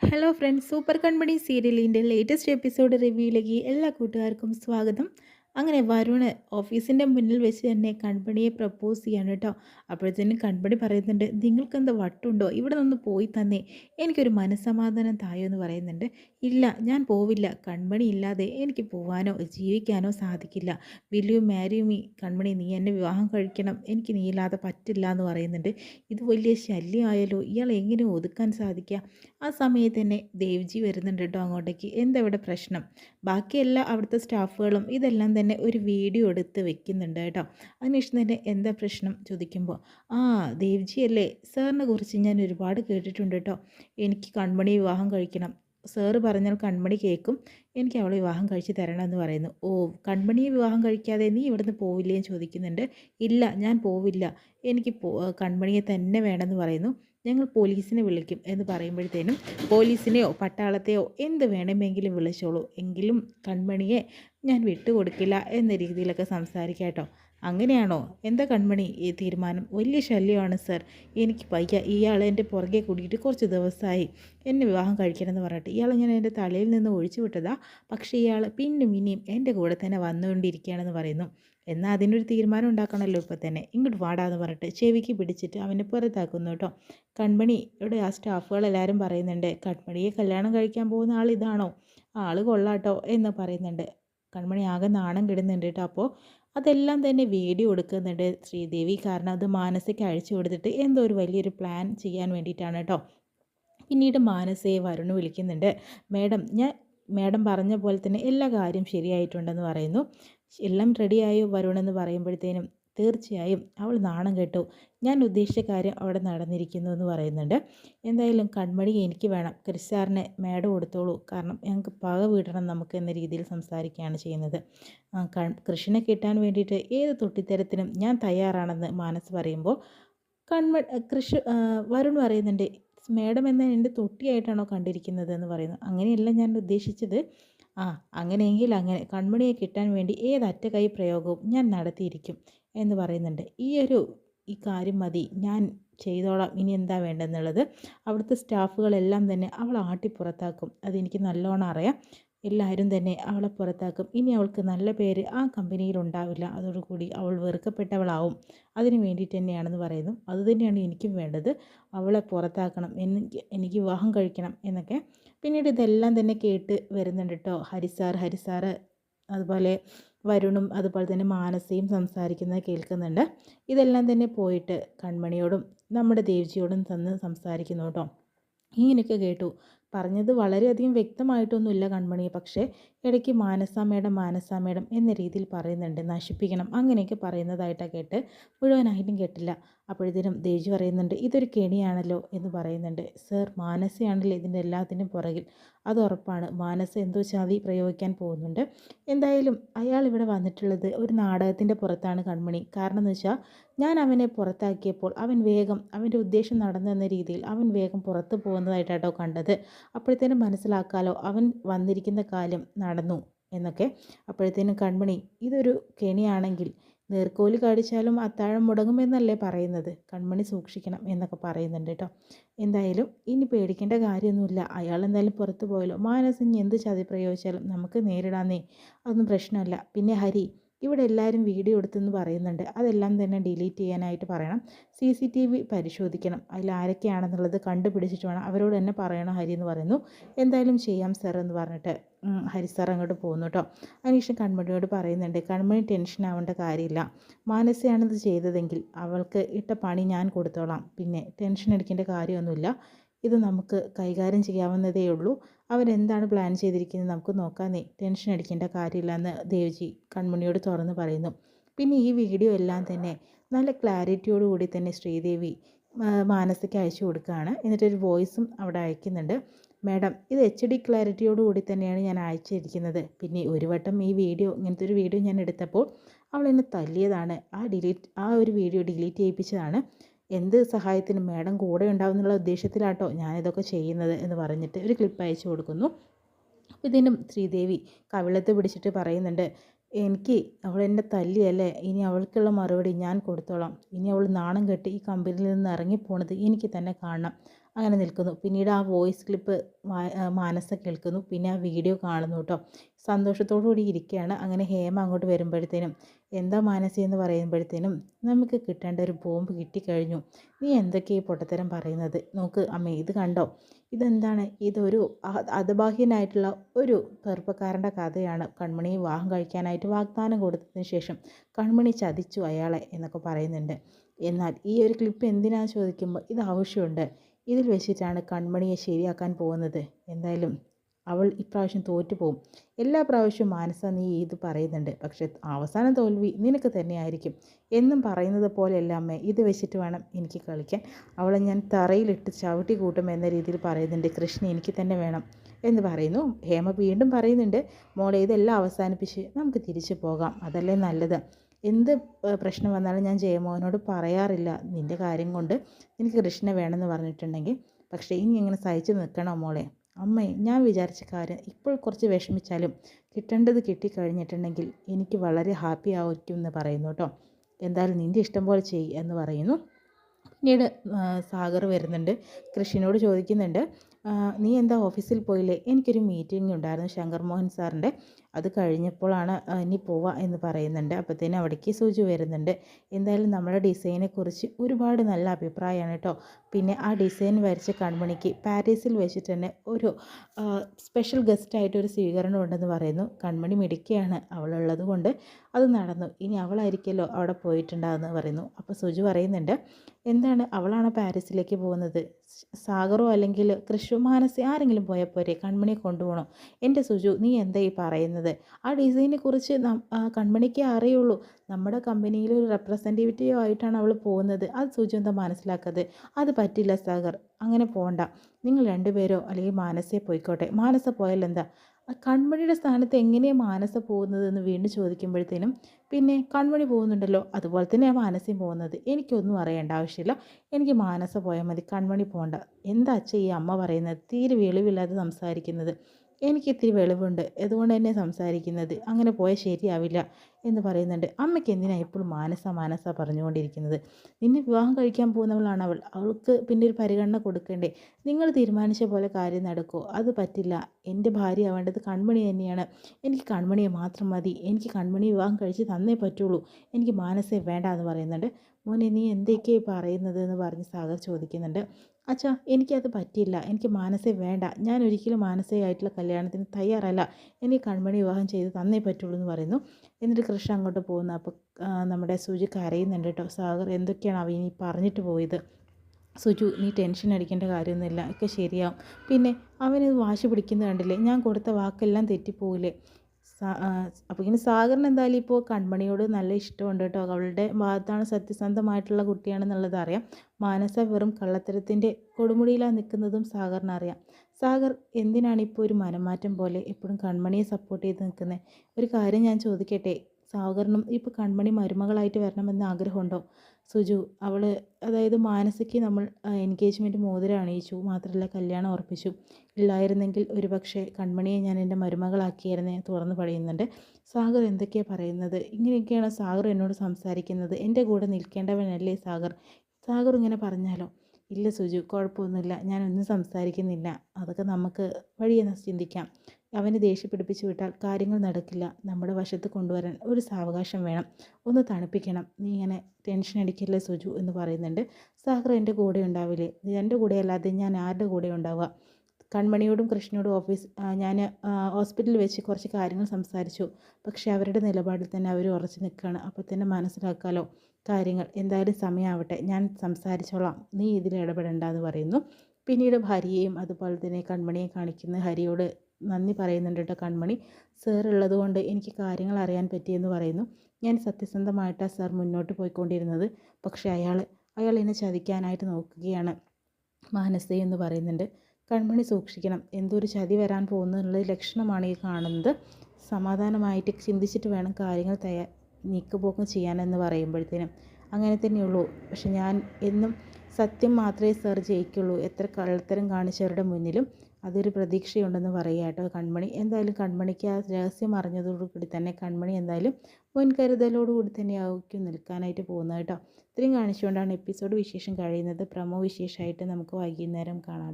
Hello friends super കൺമണി സീരിയലിന്റെ latest episode റിവ്യൂയിലേക്ക് എല്ലാ കൂട്ടുകാർക്കും സ്വാഗതം. അങ്ങനെ വരുണ് ഓഫീസിന്റെ മുന്നിൽ വെച്ച് തന്നെ കൺപണിയെ പ്രപ്പോസ് ചെയ്യാണ് കേട്ടോ അപ്പോഴത്തേനും കൺപണി പറയുന്നുണ്ട് നിങ്ങൾക്കെന്ത് വട്ടുണ്ടോ? ഇവിടെ നിന്ന് പോയി തന്നെ. എനിക്കൊരു മനസ്സമാധാനം തായോ എന്ന് പറയുന്നുണ്ട്. ഇല്ല ഞാൻ പോവില്ല. കൺമണി ഇല്ലാതെ എനിക്ക് പോവാനോ ജീവിക്കാനോ സാധിക്കില്ല. വിൽ യു മാരി മീ കൺമണി നീ എന്നെ വിവാഹം കഴിക്കണം. എനിക്ക് നീ ഇല്ലാതെ പറ്റില്ല എന്ന് പറയുന്നുണ്ട്. ഇത് വലിയ ശല്യമായാലോ ഇയാൾ എങ്ങനെ ഒതുക്കാൻ സാധിക്കുക ആ സമയത്ത് തന്നെ ദേവ്ജി വരുന്നുണ്ട് കേട്ടോ അങ്ങോട്ടേക്ക്. എന്താ ഇവിടെ പ്രശ്നം? ബാക്കിയെല്ലാ അവിടുത്തെ സ്റ്റാഫുകളും ഇതെല്ലാം തന്നെ ഒരു വീഡിയോ എടുത്ത് വെക്കുന്നുണ്ട് കേട്ടോ. അതിനുശേഷം തന്നെ എന്താ പ്രശ്നം? ചോദിക്കുമ്പോൾ ആ ദേവ്ജി അല്ലേ സാറിനെ കുറിച്ച് ഞാൻ ഒരുപാട് കേട്ടിട്ടുണ്ട് കേട്ടോ. എനിക്ക് കൺമണി വിവാഹം കഴിക്കണം. സാറ് പറഞ്ഞാൽ കൺമണി കേൾക്കും എനിക്ക് അവളെ വിവാഹം കഴിച്ച് തരണം എന്ന് പറയുന്നു. ഓ കൺമണിയെ വിവാഹം കഴിക്കാതെ നീ ഇവിടുന്ന് പോവില്ലേ എന്ന് ചോദിക്കുന്നുണ്ട്. ഇല്ല ഞാൻ പോവില്ല. എനിക്ക് കൺമണിയെ തന്നെ വേണമെന്ന് പറയുന്നു. ഞങ്ങൾ പോലീസിനെ വിളിക്കും എന്ന് പറയുമ്പോഴത്തേനും പോലീസിനെയോ പട്ടാളത്തെയോ എന്ത് വേണമെങ്കിലും വിളിച്ചോളൂ. എങ്കിലും കൺമണിയെ ഞാൻ വിട്ടുകൊടുക്കില്ല എന്ന രീതിയിലൊക്കെ സംസാരിക്കാം കേട്ടോ. അങ്ങനെയാണോ? എന്താ കൺമണി ഈ തീരുമാനം? വലിയ ശല്യമാണ് സർ. എനിക്ക് പയ്യ ഇയാൾ എന്റെ പുറകെ കൂടിയിട്ട് കുറച്ച് ദിവസമായി എന്നെ വിവാഹം കഴിക്കണമെന്ന് പറഞ്ഞിട്ട്. ഇയാൾ ഞാൻ എന്റെ തലയിൽ നിന്ന് ഒഴിച്ചു വിട്ടതാ. പക്ഷേ ഇയാൾ പിന്നും ഇനിയും എന്റെ കൂടെ തന്നെ വന്നുകൊണ്ടിരിക്കുകയാണെന്ന് പറയുന്നു. എന്നാൽ അതിനൊരു തീരുമാനം ഉണ്ടാക്കണമല്ലോ ഇപ്പോൾ തന്നെ. ഇങ്ങോട്ട് വാടാന്ന് പറഞ്ഞിട്ട് ചെവിക്ക് പിടിച്ചിട്ട് അവനെ പുറത്താക്കുന്നു കേട്ടോ. കൺമണിയുടെ ആ സ്റ്റാഫുകളെല്ലാവരും പറയുന്നുണ്ട് കൺമണിയെ കല്യാണം കഴിക്കാൻ പോകുന്ന ആൾ ഇതാണോ? ആൾ കൊള്ളാട്ടോ എന്ന് പറയുന്നുണ്ട്. കൺമണി ആകെ നാണം കിടുന്നുണ്ട് കേട്ടോ അപ്പോൾ അതെല്ലാം തന്നെ വീഡിയോ എടുക്കുന്നുണ്ട് ശ്രീദേവി. കാരണം അത് മാനസയ്ക്ക് അഴിച്ചു കൊടുത്തിട്ട് എന്തോ ഒരു വലിയൊരു പ്ലാൻ ചെയ്യാൻ വേണ്ടിയിട്ടാണ് കേട്ടോ പിന്നീട് മാനസയെ വരുണ് വിളിക്കുന്നുണ്ട്. മേഡം ഞാൻ മേഡം പറഞ്ഞ പോലെ തന്നെ എല്ലാ കാര്യം ശരിയായിട്ടുണ്ടെന്ന് പറയുന്നു. എല്ലാം റെഡിയായോ വരുണെന്ന് പറയുമ്പോഴത്തേനും തീർച്ചയായും അവൾ നാണം കേട്ടു. ഞാൻ ഉദ്ദേശിച്ച കാര്യം അവിടെ നടന്നിരിക്കുന്നു എന്ന് പറയുന്നുണ്ട്. എന്തായാലും കൺമണി എനിക്ക് വേണം. ക്രിസ്സാറിനെ മേഡം കൊടുത്തോളൂ. കാരണം ഞങ്ങൾക്ക് പക വീടണം നമുക്ക് എന്ന രീതിയിൽ സംസാരിക്കുകയാണ് ചെയ്യുന്നത്. കൃഷിനെ കിട്ടാൻ വേണ്ടിയിട്ട് ഏത് തൊട്ടിത്തരത്തിനും ഞാൻ തയ്യാറാണെന്ന് മാനസ് പറയുമ്പോൾ കൺമ കൃഷി വരുൺ പറയുന്നുണ്ട് മേഡം എന്ന എന്റെ തൊട്ടിയായിട്ടാണോ കണ്ടിരിക്കുന്നത്? എന്ന് പറയുന്നു. അങ്ങനെയല്ല ഞാൻ ഉദ്ദേശിച്ചത്. ആ അങ്ങനെയെങ്കിൽ അങ്ങനെ കൺമണിയെ കിട്ടാൻ വേണ്ടി ഏതറ്റ കൈ പ്രയോഗവും ഞാൻ നടത്തിയിരിക്കും. എന്ന് പറയുന്നുണ്ട്. ഈ ഒരു ഈ കാര്യം മതി. ഞാൻ ചെയ്തോളാം. ഇനി എന്താ വേണ്ടെന്നുള്ളത്. അവിടുത്തെ സ്റ്റാഫുകളെല്ലാം തന്നെ അവൾ ആട്ടി പുറത്താക്കും. അതെനിക്ക് നല്ലോണം അറിയാം. എല്ലാവരും തന്നെ അവളെ പുറത്താക്കും. ഇനി അവൾക്ക് നല്ല പേര് ആ കമ്പനിയിൽ ഉണ്ടാവില്ല. അതോടുകൂടി അവൾ വെറുക്കപ്പെട്ടവളാവും. അതിന് വേണ്ടിയിട്ട് തന്നെയാണെന്ന് പറയുന്നു. അതുതന്നെയാണ് എനിക്കും വേണ്ടത്. അവളെ പുറത്താക്കണം. എനിക്ക് എനിക്ക് വിവാഹം കഴിക്കണം എന്നൊക്കെ. പിന്നീട് ഇതെല്ലാം തന്നെ കേട്ട് വരുന്നുണ്ട് കേട്ടോ. ഹരിസാർ ഹരിസാറ് അതുപോലെ വരുണും അതുപോലെ തന്നെ മാനസയും സംസാരിക്കുന്നത് കേൾക്കുന്നുണ്ട്. ഇതെല്ലാം തന്നെ പോയിട്ട് കൺമണിയോടും നമ്മുടെ ദേവ്ജിയോടും തന്ന് സംസാരിക്കുന്നു കേട്ടോ. ഇങ്ങനെയൊക്കെ കേട്ടു. പറഞ്ഞത് വളരെയധികം വ്യക്തമായിട്ടൊന്നുമില്ല കൺമണി. പക്ഷേ ഇടയ്ക്ക് മാനസാമേടം മാനസാമേടം എന്ന രീതിയിൽ പറയുന്നുണ്ട്. നശിപ്പിക്കണം അങ്ങനെയൊക്കെ പറയുന്നതായിട്ടാണ് കേട്ട് മുഴുവനായിട്ടും കേട്ടില്ല. അപ്പോഴത്തേനും ദേജി പറയുന്നുണ്ട് ഇതൊരു കെണിയാണല്ലോ എന്ന് പറയുന്നുണ്ട്. സർ മാനസയാണല്ലോ ഇതിന്റെ എല്ലാത്തിനും പുറകിൽ. അത് ഉറപ്പാണ്. മാനസ എന്തോ ചതി പ്രയോഗിക്കാൻ പോകുന്നുണ്ട്. എന്തായാലും അയാൾ ഇവിടെ വന്നിട്ടുള്ളത് ഒരു നാടകത്തിന്റെ പുറത്താണ് കൺമണി. കാരണം എന്ന് വെച്ചാൽ ഞാൻ അവനെ പുറത്താക്കിയപ്പോൾ അവൻ വേഗം അവന്റെ ഉദ്ദേശം നടന്നെന്ന രീതിയിൽ അവൻ വേഗം പുറത്ത് പോകുന്നതായിട്ടാട്ടോ കണ്ടത്. അപ്പോഴത്തേനും മനസ്സിലാക്കാലോ അവൻ വന്നിരിക്കുന്ന കാലം നടന്നു എന്നൊക്കെ. അപ്പോഴത്തേനും കൺമണി ഇതൊരു കെണിയാണെങ്കിൽ നീർക്കോലി കടിച്ചാലും അത്താഴം മുടങ്ങുമെന്നല്ലേ പറയുന്നത്. കൺമണി സൂക്ഷിക്കണം എന്നൊക്കെ പറയുന്നുണ്ട് കേട്ടോ എന്തായാലും ഇനി പേടിക്കേണ്ട കാര്യമൊന്നുമില്ല. അയാൾ എന്തായാലും പുറത്തു പോയല്ലോ മാനസിന് എന്ത് ചതി പ്രയോഗിച്ചാലും നമുക്ക് നേരിടാന്നേ. അതൊന്നും പ്രശ്നമല്ല. പിന്നെ ഹരി ഇവിടെ എല്ലാവരും വീഡിയോ എടുത്തെന്ന് പറയുന്നുണ്ട്. അതെല്ലാം തന്നെ ഡിലീറ്റ് ചെയ്യാനായിട്ട് പറയണം. സി സി ടി വി പരിശോധിക്കണം. അതിൽ ആരൊക്കെയാണെന്നുള്ളത് കണ്ടുപിടിച്ചിട്ട് വേണം. അവരോട് തന്നെ പറയണം ഹരി എന്ന് പറയുന്നു. എന്തായാലും ചെയ്യാം സർ എന്ന് പറഞ്ഞിട്ട്. ഹരി സാർ അങ്ങോട്ട് പോകുന്നു കേട്ടോ അതിനുശേഷം കൺമണിയോട് പറയുന്നുണ്ട് കൺമണി ടെൻഷൻ ആവേണ്ട കാര്യമില്ല. മാനസയാണിത് ചെയ്തതെങ്കിൽ അവൾക്ക് ഇട്ട പണി ഞാൻ കൊടുത്തോളാം. പിന്നെ ടെൻഷൻ അടിക്കേണ്ട കാര്യമൊന്നുമില്ല. ഇത് നമുക്ക് കൈകാര്യം ചെയ്യാവുന്നതേ ഉള്ളൂ അവരെന്താണ് പ്ലാൻ ചെയ്തിരിക്കുന്നത് നമുക്ക് നോക്കാന്നേ ടെൻഷൻ അടിക്കേണ്ട കാര്യമില്ല എന്ന് ദേവ്ജി കൺമുണിയോട് തുറന്ന് പറയുന്നു. പിന്നെ ഈ വീഡിയോ എല്ലാം തന്നെ നല്ല ക്ലാരിറ്റിയോടുകൂടി തന്നെ ശ്രീദേവി മാനസയ്ക്ക് അയച്ചു കൊടുക്കുകയാണ്. എന്നിട്ടൊരു വോയിസും അവിടെ അയക്കുന്നുണ്ട്. മാഡം ഇത് എച്ച് ഡി ക്ലാരിറ്റിയോടുകൂടി തന്നെയാണ് ഞാൻ അയച്ചിരിക്കുന്നത്. പിന്നെ ഒരു വട്ടം ഈ വീഡിയോ ഇങ്ങനത്തെ ഒരു വീഡിയോ ഞാൻ എടുത്തപ്പോൾ അവൾ എന്നെ തല്ലിയതാണ്. ആ ഡിലീറ്റ് ആ ഒരു വീഡിയോ ഡിലീറ്റ് ചെയ്യിപ്പിച്ചതാണ്. എന്ത് സഹായത്തിനും മേഡം കൂടെ ഉണ്ടാവും എന്നുള്ള ഉദ്ദേശത്തിലാട്ടോ ഞാനിതൊക്കെ ചെയ്യുന്നത് എന്ന് പറഞ്ഞിട്ട് ഒരു ക്ലിപ്പ് അയച്ചു കൊടുക്കുന്നു. അപ്പോൾ ഇതിനും ശ്രീദേവി കവിളത്ത് പിടിച്ചിട്ട് പറയുന്നുണ്ട് എനിക്ക് അവൾ എന്നെ തല്ലിയല്ലേ ഇനി അവൾക്കുള്ള മറുപടി ഞാൻ കൊടുത്തോളാം. ഇനി അവൾ നാണം കെട്ടി ഈ കമ്പനിയിൽ നിന്ന് ഇറങ്ങിപ്പോണത് എനിക്ക് തന്നെ കാണണം. അങ്ങനെ നിൽക്കുന്നു. പിന്നീട് ആ വോയിസ് ക്ലിപ്പ് മാനസ കേൾക്കുന്നു. പിന്നെ ആ വീഡിയോ കാണുന്നു കേട്ടോ. സന്തോഷത്തോടു കൂടി ഇരിക്കുകയാണ്. അങ്ങനെ ഹേമ അങ്ങോട്ട് വരുമ്പോഴത്തേനും എന്താ മാനസി എന്ന് പറയുമ്പോഴത്തേനും നമുക്ക് കിട്ടേണ്ട ഒരു ബോംബ് കിട്ടിക്കഴിഞ്ഞു. നീ എന്തൊക്കെ ഈ പൊട്ടത്തരം പറയുന്നത്? നോക്ക് അമ്മേ ഇത് കണ്ടോ? ഇതെന്താണ്? ഇതൊരു അതബാഹ്യനായിട്ടുള്ള ഒരു ചെറുപ്പക്കാരന്റെ കഥയാണ്. കൺമണി വിവാഹം കഴിക്കാനായിട്ട് വാഗ്ദാനം കൊടുത്തതിന് ശേഷം കൺമണി ചതിച്ചു അയാളെ എന്നൊക്കെ പറയുന്നുണ്ട്. എന്നാൽ ഈ ഒരു ക്ലിപ്പ് എന്തിനാണെന്ന് ചോദിക്കുമ്പോൾ ഇത് ആവശ്യമുണ്ട്. ഇതിൽ വെച്ചിട്ടാണ് കൺമണിയെ ശരിയാക്കാൻ പോകുന്നത്. എന്തായാലും അവൾ ഇപ്രാവശ്യം തോറ്റു പോകും എല്ലാ പ്രാവശ്യവും മാനസ നീ ഇത് പറയുന്നുണ്ട്. പക്ഷെ അവസാന തോൽവി നിനക്ക് തന്നെയായിരിക്കും. എന്നും പറയുന്നത് പോലെയല്ല അമ്മേ? ഇത് വെച്ചിട്ട് വേണം എനിക്ക് കളിക്കാൻ. അവളെ ഞാൻ തറയിലിട്ട് ചവിട്ടി കൂട്ടും എന്ന രീതിയിൽ പറയുന്നുണ്ട്. കൃഷ്ണ എനിക്ക് തന്നെ വേണം എന്ന് പറയുന്നു. ഹേമ വീണ്ടും പറയുന്നുണ്ട് മോളെ ഇതെല്ലാം അവസാനിപ്പിച്ച് നമുക്ക് തിരിച്ചു പോകാം. അതല്ലേ നല്ലത്? എന്ത് പ്രശ്നം വന്നാലും ഞാൻ ജയമോഹനോട് പറയാറില്ല. നിന്റെ കാര്യം കൊണ്ട് എനിക്ക് കൃഷ്ണനെ വേണമെന്ന് പറഞ്ഞിട്ടുണ്ടെങ്കിൽ. പക്ഷേ ഇനി ഇങ്ങനെ സഹിച്ചു നിൽക്കണോ മോളെ? അമ്മേ ഞാൻ വിചാരിച്ച കാര്യം ഇപ്പോൾ കുറച്ച് വിഷമിച്ചാലും കിട്ടേണ്ടത് കിട്ടിക്കഴിഞ്ഞിട്ടുണ്ടെങ്കിൽ എനിക്ക് വളരെ ഹാപ്പി ആയിരിക്കും എന്ന് പറയുന്നു കേട്ടോ. എന്തായാലും നിന്റെ ഇഷ്ടം പോലെ ചെയ് എന്ന് പറയുന്നു. പിന്നീട് സാഗർ വരുന്നുണ്ട്. കൃഷിനോട് ചോദിക്കുന്നുണ്ട് നീ എന്താ ഓഫീസിൽ പോയില്ലേ? എനിക്കൊരു മീറ്റിംഗ് ഉണ്ടായിരുന്നു ശങ്കർ മോഹൻ സാറിന്റെ. അത് കഴിഞ്ഞപ്പോഴാണ് ഇനി പോവാ എന്ന് പറയുന്നുണ്ട്. അപ്പോഴത്തേനും അവിടേക്ക് സൂചി വരുന്നുണ്ട്. എന്തായാലും നമ്മുടെ ഡിസൈനെക്കുറിച്ച് ഒരുപാട് നല്ല അഭിപ്രായമാണ് കേട്ടോ പിന്നെ ആ ഡിസൈൻ വരച്ച കൺമണിക്ക് പാരീസിൽ വെച്ചിട്ട് തന്നെ ഒരു സ്പെഷ്യൽ ഗസ്റ്റായിട്ട് ഒരു സ്വീകരണം ഉണ്ടെന്ന് പറയുന്നു. കൺമണി മിടുക്കിയാണ് അവളുള്ളത് കൊണ്ട് അത് നടന്നു. ഇനി അവളായിരിക്കുമല്ലോ അവിടെ പോയിട്ടുണ്ടാകുമെന്ന് പറയുന്നു. അപ്പോൾ സുജു പറയുന്നുണ്ട് എന്താണ് അവളാണ് പാരീസിലേക്ക് പോകുന്നത്? സാഗറോ അല്ലെങ്കിൽ കൃഷു മാനസി ആരെങ്കിലും പോയാൽ പോരെ? കൺമണിയെ കൊണ്ടുപോകണം? എന്റെ സുജു നീ എന്താ ഈ പറയുന്നത്? ആ ഡിസൈനെ കുറിച്ച് കൺമണിക്കേ അറിയുള്ളൂ. നമ്മുടെ കമ്പനിയിൽ ഒരു റെപ്രസെന്റേറ്റീവ് ആയിട്ടാണ് അവൾ പോകുന്നത്. അത് സുജന്ത മനസ്സിലാക്കത് അത് പറ്റില്ല സാഗർ അങ്ങനെ പോകണ്ട നിങ്ങൾ രണ്ടുപേരോ അല്ലെങ്കിൽ മാനസേ പോയിക്കോട്ടെ. മാനസ പോയാൽ എന്താ? കൺമണിയുടെ സ്ഥാനത്ത് എങ്ങനെയാണ് മാനസ പോകുന്നതെന്ന് വീണ്ടും ചോദിക്കുമ്പോഴത്തേനും പിന്നെ കൺമണി പോകുന്നുണ്ടല്ലോ അതുപോലെ തന്നെയാണ് മാനസയും പോകുന്നത്. എനിക്കൊന്നും അറിയേണ്ട ആവശ്യമില്ല. എനിക്ക് മാനസ പോയാൽ മതി കൺമണി പോകണ്ട എന്താ അച്ഛ ഈ അമ്മ പറയുന്നത്? തീരെ വെളിവില്ലാതെ സംസാരിക്കുന്നത്. എനിക്ക് ഇത്തിരി വെളിവുണ്ട്. അതുകൊണ്ട് തന്നെ സംസാരിക്കുന്നത്? അങ്ങനെ പോയാൽ ശരിയാവില്ല എന്ന് പറയുന്നുണ്ട്. അമ്മയ്ക്ക് എന്തിനാണ് എപ്പോഴും മാനസ മാനസ പറഞ്ഞുകൊണ്ടിരിക്കുന്നത്? നിന്നെ വിവാഹം കഴിക്കാൻ പോകുന്നവളാണ് അവൾ. അവൾക്ക് പിന്നെ ഒരു പരിഗണന കൊടുക്കണ്ടേ? നിങ്ങൾ തീരുമാനിച്ച പോലെ കാര്യം നടക്കുമോ അത് പറ്റില്ല. എന്റെ ഭാര്യ ആവേണ്ടത് കൺമണി തന്നെയാണ്. എനിക്ക് കൺമണിയെ മാത്രം മതി. എനിക്ക് കൺമണി വിവാഹം കഴിച്ച് തന്നേ പറ്റുള്ളൂ. എനിക്ക് മാനസേ വേണ്ട എന്ന് പറയുന്നുണ്ട്. മോനെ നീ എന്തൊക്കെയാണ് പറയുന്നത് എന്ന് പറഞ്ഞ് സാഗർ ചോദിക്കുന്നുണ്ട്. അച്ഛാ എനിക്കത് പറ്റില്ല എനിക്ക് മാനസേ വേണ്ട. ഞാൻ ഒരിക്കലും മാനസയായിട്ടുള്ള കല്യാണത്തിന് തയ്യാറല്ല. എനിക്ക് കൺമണി വിവാഹം ചെയ്ത് തന്നേ പറ്റുള്ളൂ എന്ന് പറയുന്നു. എന്നിട്ട് കൃഷ്ണ അങ്ങോട്ട് പോകുന്നു. അപ്പോൾ നമ്മുടെ സുജി കരയുന്നുണ്ട് കേട്ടോ. സാഗർ എന്തൊക്കെയാണ് അവ ഇനി പറഞ്ഞിട്ട് പോയത്? സുജു നീ ടെൻഷൻ അടിക്കേണ്ട കാര്യമൊന്നുമില്ല. ഒക്കെ ശരിയാവും. പിന്നെ അവനത് വാശി പിടിക്കുന്നത് കണ്ടില്ലേ? ഞാൻ കൊടുത്ത വാക്കെല്ലാം തെറ്റിപ്പോവില്ലേ? അപ്പോൾ ഇങ്ങനെ സാഗറിന് എന്തായാലും ഇപ്പോൾ കൺമണിയോട് നല്ല ഇഷ്ടമുണ്ട് കേട്ടോ. അവളുടെ ഭാഗത്താണ് സത്യസന്ധമായിട്ടുള്ള കുട്ടിയാണെന്നുള്ളത് അറിയാം. മാനസ വെറും കള്ളത്തരത്തിന്റെ കൊടുമുടിയിലാണ് നിൽക്കുന്നതും സാഗറിന് അറിയാം. സാഗർ എന്തിനാണ് ഇപ്പോൾ ഒരു മനമാറ്റം പോലെ എപ്പോഴും കൺമണിയെ സപ്പോർട്ട് ചെയ്ത് നിൽക്കുന്നത് ഒരു കാര്യം ഞാൻ ചോദിക്കട്ടെ? സാഗറിനും ഇപ്പോൾ കൺമണി മരുമകളായിട്ട് വരണമെന്ന് ആഗ്രഹമുണ്ടോ? സുജു അവൾ അതായത് മാനസിക്ക് നമ്മൾ എൻഗേജ്മെന്റ് മോതിരം അണിയിച്ചു. മാത്രമല്ല കല്യാണം ഉറപ്പിച്ചു. ഇല്ലായിരുന്നെങ്കിൽ ഒരു പക്ഷേ കൺമണിയെ ഞാൻ എന്റെ മരുമകളാക്കിയായിരുന്നേ തുറന്നു പറയുന്നുണ്ട്. സാഗർ എന്തൊക്കെയാണ് പറയുന്നത്? ഇങ്ങനെയൊക്കെയാണ് സാഗർ എന്നോട് സംസാരിക്കുന്നത്. എന്റെ കൂടെ നിൽക്കേണ്ടവനല്ലേ സാഗർ? സാഗർ ഇങ്ങനെ പറഞ്ഞാലോ? ഇല്ല സുജു കുഴപ്പമൊന്നുമില്ല. ഞാനൊന്നും സംസാരിക്കുന്നില്ല. അതൊക്കെ നമുക്ക് വഴിയെന്ന് ചിന്തിക്കാം. അവനെ ദേഷ്യപ്പിടിപ്പിച്ച് വിട്ടാൽ കാര്യങ്ങൾ നടക്കില്ല. നമ്മുടെ വശത്ത് കൊണ്ടുവരാൻ ഒരു സാവകാശം വേണം. ഒന്ന് തണുപ്പിക്കണം. നീ ഇങ്ങനെ ടെൻഷൻ അടിക്കില്ലേ സുജു എന്ന് പറയുന്നുണ്ട്. സാഹർ എന്റെ കൂടെ ഉണ്ടാവില്ലേ? എന്റെ കൂടെ അല്ലാതെ ഞാൻ ആരുടെ കൂടെ ഉണ്ടാവുക? കൺമണിയോടും കൃഷ്ണയോടും ഓഫീസ് ഞാൻ ഹോസ്പിറ്റലിൽ വെച്ച് കുറച്ച് കാര്യങ്ങൾ സംസാരിച്ചു. പക്ഷേ അവരുടെ നിലപാടിൽ തന്നെ അവർ ഉറച്ചു നിൽക്കുകയാണ്. അപ്പോൾ തന്നെ മനസ്സിലാക്കാലോ കാര്യങ്ങൾ. എന്തായാലും സമയമാവട്ടെ ഞാൻ സംസാരിച്ചോളാം. നീ ഇതിൽ ഇടപെടേണ്ട എന്ന് പറയുന്നു. പിന്നീട് ഭാര്യയെയും അതുപോലെ തന്നെ കൺമണിയെ കാണിക്കുന്ന ഹരിയോട് നന്ദി പറയുന്നുണ്ട് കേട്ടോ കൺമണി. സാർ ഉള്ളതുകൊണ്ട് എനിക്ക് കാര്യങ്ങൾ അറിയാൻ പറ്റിയെന്ന് പറയുന്നു. ഞാൻ സത്യസന്ധമായിട്ടാണ് സാർ മുന്നോട്ട് പോയിക്കൊണ്ടിരുന്നത്. പക്ഷേ അയാൾ അയാൾ എന്നെ ചതിക്കാനായിട്ട് നോക്കുകയാണ്. മാനസ എന്ന് പറയുന്നുണ്ട്. കൺമണി സൂക്ഷിക്കണം. എന്തൊരു ചതി വരാൻ പോകുന്നുള്ള ലക്ഷണമാണ് ഈ കാണുന്നത്. സമാധാനമായിട്ട് ചിന്തിച്ചിട്ട് വേണം കാര്യങ്ങൾ തയ്യാ നീക്കുപോക്കം ചെയ്യാനെന്ന് പറയുമ്പോഴത്തേനും. അങ്ങനെ തന്നെയുള്ളൂ. പക്ഷെ ഞാൻ എന്നും സത്യം മാത്രമേ സാർ ജയിക്കുള്ളൂ. എത്ര കള്ളത്തരം കാണിച്ചവരുടെ മുന്നിലും അതൊരു പ്രതീക്ഷയുണ്ടെന്ന് പറയുക കേട്ടോ. കൺമണി എന്തായാലും കൺമണിക്ക് ആ രഹസ്യം അറിഞ്ഞതോടുകൂടി തന്നെ കൺമണി എന്തായാലും മുൻകരുതലോടുകൂടി തന്നെ ആയിരിക്കും നിൽക്കാനായിട്ട് പോകുന്നത് കേട്ടോ. ഇത്രയും കാണിച്ചുകൊണ്ടാണ് എപ്പിസോഡ് വിശേഷം കഴിയുന്നത്. പ്രമോ വിശേഷമായിട്ട് നമുക്ക് വൈകുന്നേരം കാണാം.